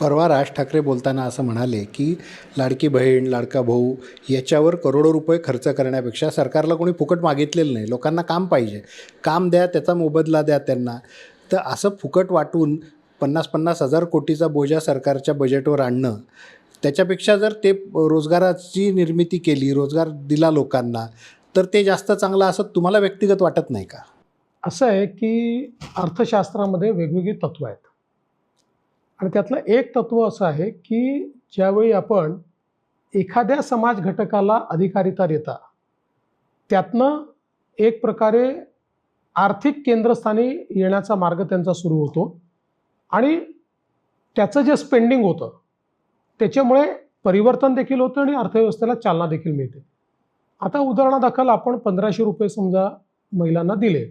परवा राज ठाकरे बोलताना असं म्हणाले की लाडकी बहीण लाडका भाऊ याच्यावर करोडो रुपये खर्च करण्यापेक्षा सरकारला कोणी फुकट मागितलेलं नाही. लोकांना काम पाहिजे. काम द्या त्याचा मोबदला द्या त्यांना. तर असं फुकट वाटून पन्नास पन्नास हजार कोटीचा बोजा सरकारच्या बजेटवर आणणं त्याच्यापेक्षा जर ते रोजगाराची निर्मिती केली रोजगार दिला लोकांना तर ते जास्त चांगलं असं तुम्हाला व्यक्तिगत वाटत नाही का? असं आहे की अर्थशास्त्रामध्ये वेगवेगळी तत्त्व आहेत. आणि त्यातलं एक तत्त्व असं आहे की ज्यावेळी आपण एखाद्या समाज घटकाला अधिकारिता देता त्यातनं एक प्रकारे आर्थिक केंद्रस्थानी येण्याचा मार्ग त्यांचा सुरू होतो आणि त्याचं जे स्पेंडिंग होतं त्याच्यामुळे परिवर्तन देखील होतं आणि अर्थव्यवस्थेला चालना देखील मिळते. आता उदाहरणादाखल आपण पंधराशे रुपये समजा महिलांना दिले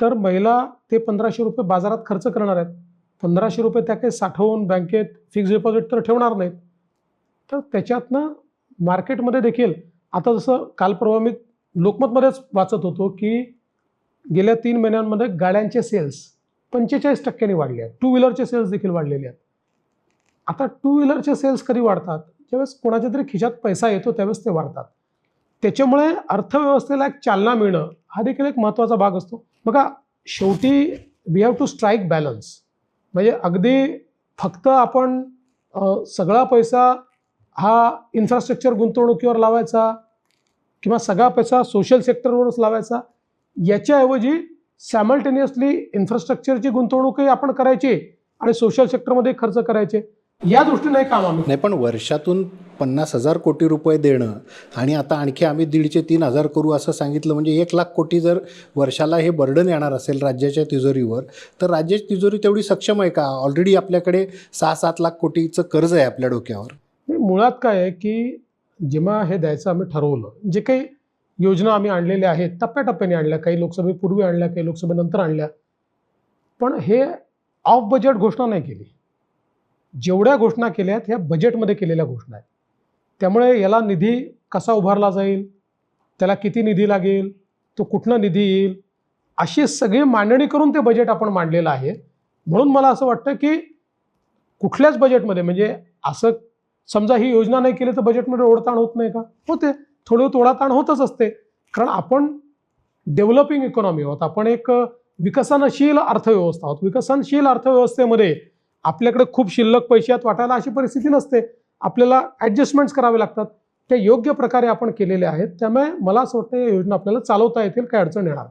तर महिला ते पंधराशे रुपये बाजारात खर्च करणार आहेत. पंधराशे रुपये त्या काही साठवून बँकेत फिक्स डिपॉझिट तर ठेवणार नाहीत. तर त्याच्यातनं मार्केटमध्ये देखील आता जसं काल परवा मी लोकमतमध्येच वाचत होतो की गेल्या तीन महिन्यांमध्ये गाड्यांचे सेल्स पंचेचाळीस टक्क्यांनी वाढले आहेत. टू व्हीलरचे सेल्स देखील वाढलेले आहेत. आता टू व्हीलरचे सेल्स कधी वाढतात? ज्यावेळेस कोणाच्या तरी खिशात पैसा येतो त्यावेळेस ते वाढतात. त्याच्यामुळे अर्थव्यवस्थेला एक चालना मिळणं हा देखील एक महत्त्वाचा भाग असतो. बघा शेवटी we have to strike balance म्हणजे अगदी फक्त आपण सगळा पैसा हा इन्फ्रास्ट्रक्चर गुंतवणुकीवर लावायचा किंवा सगळा पैसा सोशल सेक्टरवरच लावायचा याच्याऐवजी सॅमल्टेनियसली इन्फ्रास्ट्रक्चरची गुंतवणूकही आपण करायची आणि सोशल सेक्टरमध्ये खर्च करायचे. या दृष्टीने काम आम्ही नाही पण वर्षातून पन्नास हजार कोटी रुपये देणं आणि आता आणखी आम्ही दीडशे तीन हजार करू असं सांगितलं म्हणजे एक लाख कोटी जर वर्षाला हे बर्डन येणार असेल राज्याच्या तिजोरीवर तर राज्याची तिजोरी तेवढी सक्षम आहे का? ऑलरेडी आपल्याकडे सहा सात लाख कोटीचं कर्ज आहे आपल्या डोक्यावर. मुळात काय आहे की जेव्हा हे द्यायचं आम्ही ठरवलं जे काही योजना आम्ही आणलेल्या आहेत टप्प्याटप्प्याने आणल्या काही लोकसभेपूर्वी आणल्या काही लोकसभेनंतर आणल्या पण हे ऑफ बजेट घोषणा नाही केली. जेवढ्या घोषणा केल्या आहेत ह्या बजेटमध्ये केलेल्या घोषणा आहेत. त्यामुळे याला निधी कसा उभारला जाईल? त्याला किती निधी लागेल? तो कुठनं निधी येईल? अशी सगळी मांडणी करून ते बजेट आपण मांडलेलं आहे. म्हणून मला असं वाटतं की कुठल्याच बजेटमध्ये म्हणजे असं समजा ही योजना नाही केली तर बजेटमध्ये ओढताण होत नाही का? होते. थोडं तोडाताण होतच असते. कारण आपण डेव्हलपिंग इकॉनॉमी आहोत. आपण एक विकसनशील अर्थव्यवस्था आहोत. विकसनशील अर्थव्यवस्थेमध्ये आपल्याकडे खूप शिल्लक पैशात वाटायला अशी परिस्थिती नसते. आपल्याला ॲडजस्टमेंट्स करावे लागतात. त्या योग्य प्रकारे आपण केलेल्या आहेत. त्यामुळे मला असं वाटतं या योजना आपल्याला चालवता येतील. काही अडचण येणार